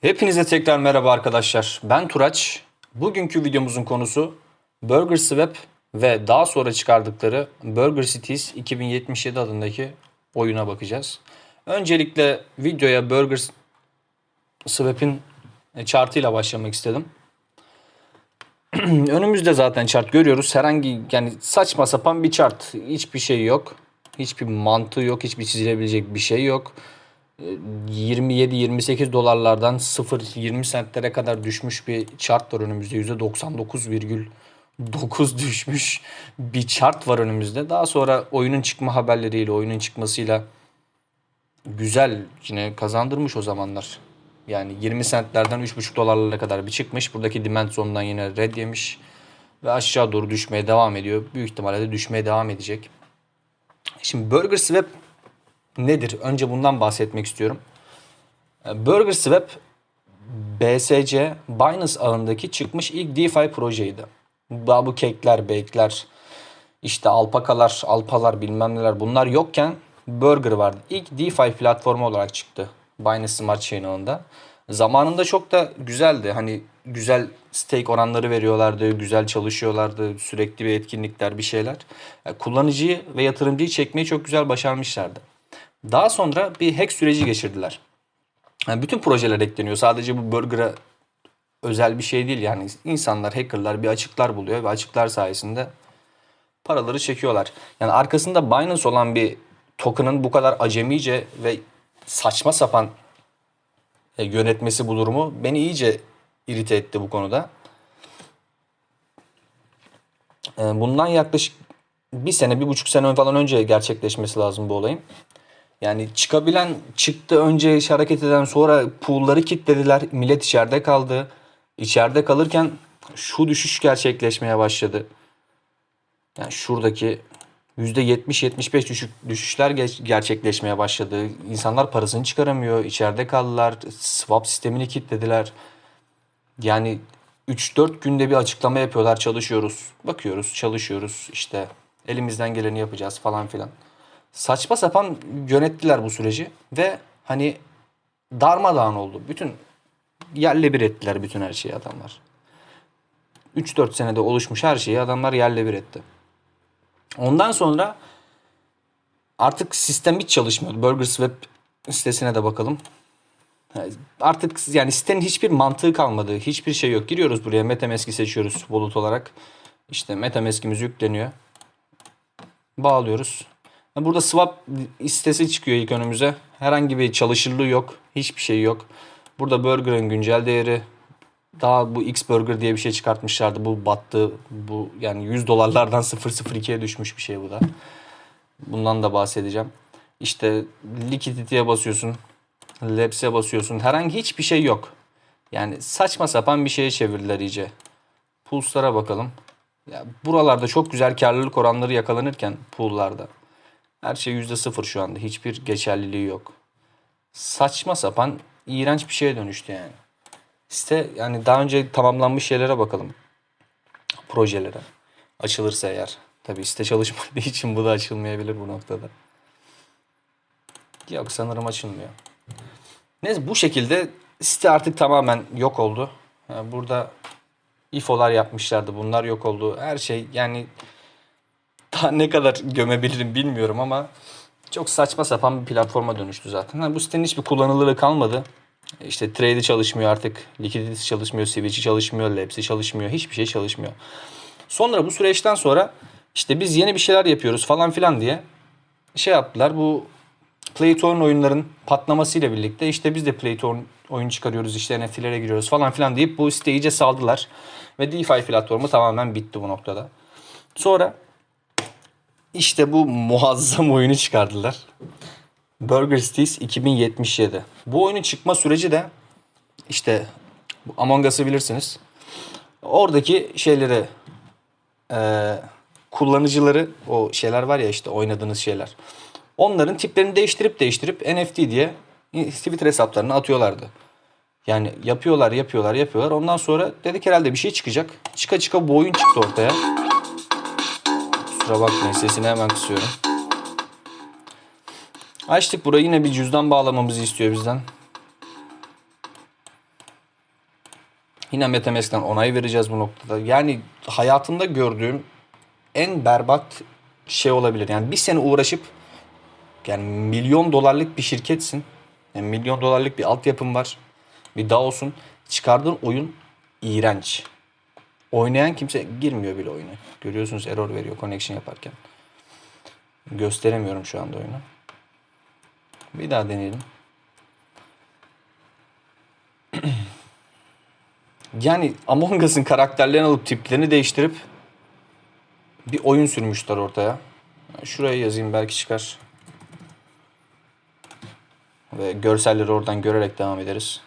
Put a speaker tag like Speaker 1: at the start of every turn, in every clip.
Speaker 1: Hepinize tekrar merhaba arkadaşlar. Ben Turaç. Bugünkü videomuzun konusu Burger Swap ve daha sonra çıkardıkları Burger Cities 2077 adındaki oyuna bakacağız. Öncelikle videoya Burger Swap'in chartıyla başlamak istedim. Önümüzde zaten chart görüyoruz. Herhangi yani saçma sapan bir chart. Hiçbir şey yok. Hiçbir mantığı yok. Hiçbir çizilebilecek bir şey yok. 27-28 dolarlardan 0-20 sentlere kadar düşmüş bir chart var önümüzde. %99,9 düşmüş bir chart var önümüzde. Daha sonra oyunun çıkma haberleriyle, oyunun çıkmasıyla güzel yine kazandırmış o zamanlar. Yani 20 centlerden 3,5 dolarlara kadar bir çıkmış. Buradaki demand yine red yemiş. Ve aşağı doğru düşmeye devam ediyor. Büyük ihtimalle de düşmeye devam edecek. Şimdi Burger Swap nedir? Önce bundan bahsetmek istiyorum. E, Burger Swap BSC Binance ağındaki çıkmış ilk DeFi projeydi. Bu kekler, bake'ler, işte alpakalar, alpalar bilmem neler bunlar yokken Burger vardı. İlk DeFi platformu olarak çıktı Binance Smart Chain ağında. Zamanında çok da güzeldi. Hani güzel stake oranları veriyorlardı, güzel çalışıyorlardı, sürekli bir etkinlikler, bir şeyler. Yani kullanıcıyı ve yatırımcıyı çekmeyi çok güzel başarmışlardı. Daha sonra bir hack süreci geçirdiler. Yani bütün projeler ekleniyor. Sadece bu Burger'a özel bir şey değil. Yani insanlar, hackerlar bir açıklar buluyor ve açıklar sayesinde paraları çekiyorlar. Yani arkasında Binance olan bir token'ın bu kadar acemice ve saçma sapan e, yönetmesi bu durumu beni iyice irite etti bu konuda. E, Bundan yaklaşık bir sene, bir buçuk sene falan önce gerçekleşmesi lazım bu olayın. Yani çıkabilen çıktı önce iş hareket eden sonra pool'ları kilitlediler. Millet içeride kaldı. İçeride kalırken şu düşüş gerçekleşmeye başladı. Yani şuradaki %70-75 düşük, düşüşler gerçekleşmeye başladı. İnsanlar parasını çıkaramıyor. içeride kaldılar. Swap sistemini kilitlediler. Yani 3-4 günde bir açıklama yapıyorlar. Çalışıyoruz. Bakıyoruz, çalışıyoruz. İşte elimizden geleni yapacağız falan filan. Saçma sapan yönettiler bu süreci ve hani darmadağın oldu. Bütün yerle bir ettiler bütün her şeyi adamlar. 3-4 senede oluşmuş her şeyi adamlar yerle bir etti. Ondan sonra artık sistem hiç çalışmıyordu. Burger Swap sitesine de bakalım. Artık yani sitenin hiçbir mantığı kalmadı. Hiçbir şey yok. Giriyoruz buraya MetaMask'i seçiyoruz wallet olarak. İşte MetaMask'imiz yükleniyor. Bağlıyoruz. Burada swap sitesi çıkıyor ilk önümüze. Herhangi bir çalışırlığı yok. Hiçbir şey yok. Burada burger'ın güncel değeri. Daha bu X Burger diye bir şey çıkartmışlardı. Bu battı. Bu yani 100 dolarlardan 0.02'ye düşmüş bir şey bu da. Bundan da bahsedeceğim. İşte liquidity'ye basıyorsun. Labs'e basıyorsun. Herhangi hiçbir şey yok. Yani saçma sapan bir şeye çevirdiler iyice. Puls'lara bakalım. Ya buralarda çok güzel karlılık oranları yakalanırken pool'larda her şey %0 şu anda. Hiçbir geçerliliği yok. Saçma sapan iğrenç bir şeye dönüştü yani. Site yani daha önce tamamlanmış şeylere bakalım. Projelere. Açılırsa eğer. Tabii site çalışmadığı için bu da açılmayabilir bu noktada. Yok sanırım açılmıyor. Neyse bu şekilde site artık tamamen yok oldu. Yani burada IFO'lar yapmışlardı. Bunlar yok oldu. Her şey yani daha ne kadar gömebilirim bilmiyorum ama çok saçma sapan bir platforma dönüştü zaten. Ha, bu sitenin hiçbir kullanılırı kalmadı. İşte trade'i çalışmıyor artık. Liquidity çalışmıyor, switch'i çalışmıyor, labs'i çalışmıyor. Hiçbir şey çalışmıyor. Sonra bu süreçten sonra işte biz yeni bir şeyler yapıyoruz falan filan diye şey yaptılar. Bu Play to Earn oyunların patlamasıyla birlikte işte biz de Play oyun çıkarıyoruz işte NFT'lere giriyoruz falan filan deyip bu siteyi iyice saldılar. Ve DeFi platformu tamamen bitti bu noktada. Sonra işte bu muazzam oyunu çıkardılar. Burger Cities 2077. Bu oyunun çıkma süreci de işte Among Us'ı bilirsiniz. Oradaki şeyleri eee, kullanıcıları o şeyler var ya işte oynadığınız şeyler. Onların tiplerini değiştirip değiştirip NFT diye Twitter hesaplarına atıyorlardı. Yani yapıyorlar yapıyorlar yapıyorlar. Ondan sonra dedik herhalde bir şey çıkacak. Çıka çıka bu oyun çıktı ortaya. Kusura bakmayın sesini hemen kısıyorum. Açtık burayı yine bir cüzdan bağlamamızı istiyor bizden. Yine MetaMask'ten onay vereceğiz bu noktada. Yani hayatımda gördüğüm en berbat şey olabilir. Yani bir sene uğraşıp yani milyon dolarlık bir şirketsin. Yani milyon dolarlık bir altyapın var. Bir DAO'sun. Çıkardığın oyun iğrenç. Oynayan kimse girmiyor bile oyuna. Görüyorsunuz error veriyor connection yaparken. Gösteremiyorum şu anda oyunu. Bir daha deneyelim. Yani Among Us'ın karakterlerini alıp tiplerini değiştirip bir oyun sürmüşler ortaya. Şuraya yazayım belki çıkar. Ve görselleri oradan görerek devam ederiz.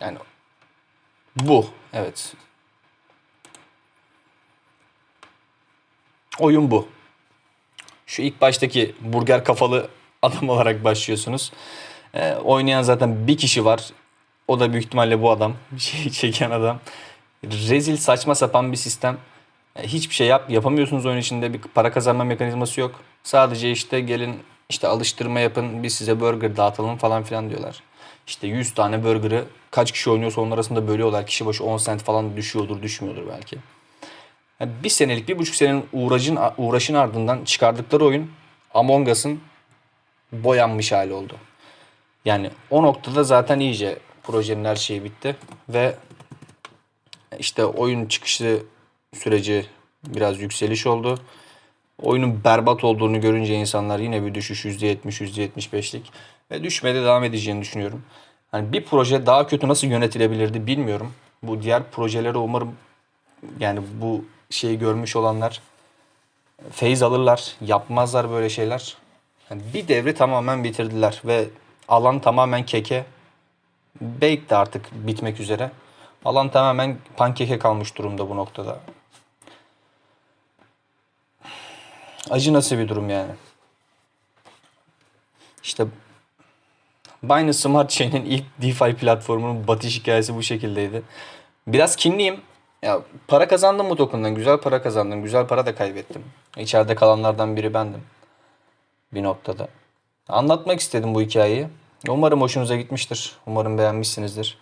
Speaker 1: Yani bu evet. Oyun bu. Şu ilk baştaki burger kafalı adam olarak başlıyorsunuz. Ee, oynayan zaten bir kişi var. O da büyük ihtimalle bu adam. Şey çeken adam. Rezil saçma sapan bir sistem. E, Hiçbir şey yap yapamıyorsunuz oyun içinde. Bir para kazanma mekanizması yok. Sadece işte gelin işte alıştırma yapın. Biz size burger dağıtalım falan filan diyorlar. İşte 100 tane burger'ı kaç kişi oynuyorsa onun arasında bölüyorlar. Kişi başı 10 cent falan düşüyordur, düşmüyordur belki. Yani bir senelik, bir buçuk senenin uğraşın, uğraşın ardından çıkardıkları oyun Among Us'ın boyanmış hali oldu. Yani o noktada zaten iyice projenin her şeyi bitti ve işte oyun çıkışı süreci biraz yükseliş oldu. Oyunun berbat olduğunu görünce insanlar yine bir düşüş %70, %75'lik ve düşmede devam edeceğini düşünüyorum. Hani bir proje daha kötü nasıl yönetilebilirdi bilmiyorum. Bu diğer projelere umarım yani bu şeyi görmüş olanlar feyz alırlar, yapmazlar böyle şeyler. Yani bir devri tamamen bitirdiler ve alan tamamen keke. Bake de artık bitmek üzere. Alan tamamen pankeke kalmış durumda bu noktada. Acı nasıl bir durum yani. İşte Binance Smart Chain'in ilk DeFi platformunun batış hikayesi bu şekildeydi. Biraz kinliyim. Ya para kazandım bu token'dan. Güzel para kazandım. Güzel para da kaybettim. İçeride kalanlardan biri bendim. Bir noktada. Anlatmak istedim bu hikayeyi. Umarım hoşunuza gitmiştir. Umarım beğenmişsinizdir.